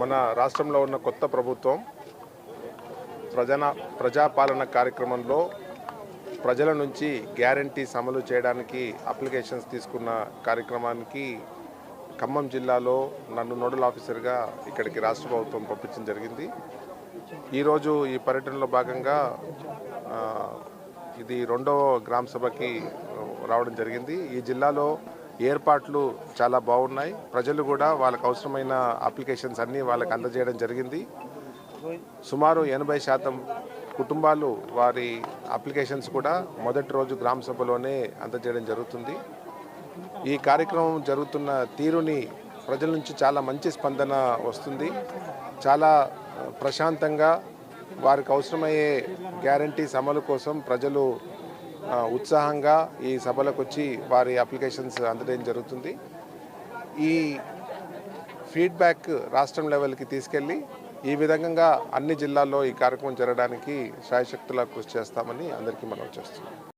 మన రాష్ట్రంలో ఉన్న కొత్త ప్రభుత్వం ప్రజన ప్రజాపాలన కార్యక్రమంలో ప్రజల నుంచి గ్యారంటీస్ అమలు చేయడానికి అప్లికేషన్స్ తీసుకున్న కార్యక్రమానికి ఖమ్మం జిల్లాలో నన్ను నోడల్ ఆఫీసర్గా ఇక్కడికి రాష్ట్ర ప్రభుత్వం పంపించడం జరిగింది. ఈరోజు ఈ పర్యటనలో భాగంగా ఇది రెండవ గ్రామ సభకి రావడం జరిగింది. ఈ జిల్లాలో ఏర్పాట్లు చాలా బాగున్నాయి. ప్రజలు కూడా వాళ్ళకు అవసరమైన అప్లికేషన్స్ అన్నీ వాళ్ళకి అందజేయడం జరిగింది. సుమారు ఎనభై శాతం కుటుంబాలు వారి అప్లికేషన్స్ కూడా మొదటి రోజు గ్రామ సభలోనే అందజేయడం జరుగుతుంది. ఈ కార్యక్రమం జరుగుతున్న తీరుని ప్రజల నుంచి చాలా మంచి స్పందన వస్తుంది. చాలా ప్రశాంతంగా వారికి అవసరమయ్యే గ్యారంటీస్ అమలు కోసం ప్రజలు ఉత్సాహంగా ఈ సభలకు వచ్చి వారి అప్లికేషన్స్ అందడం జరుగుతుంది. ఈ ఫీడ్బ్యాక్ రాష్ట్రం లెవెల్కి తీసుకెళ్ళి ఈ విధంగా అన్ని జిల్లాల్లో ఈ కార్యక్రమం జరగడానికి శాయశక్తులా కృషి చేస్తామని అందరికీ మనం చేస్తున్నాం.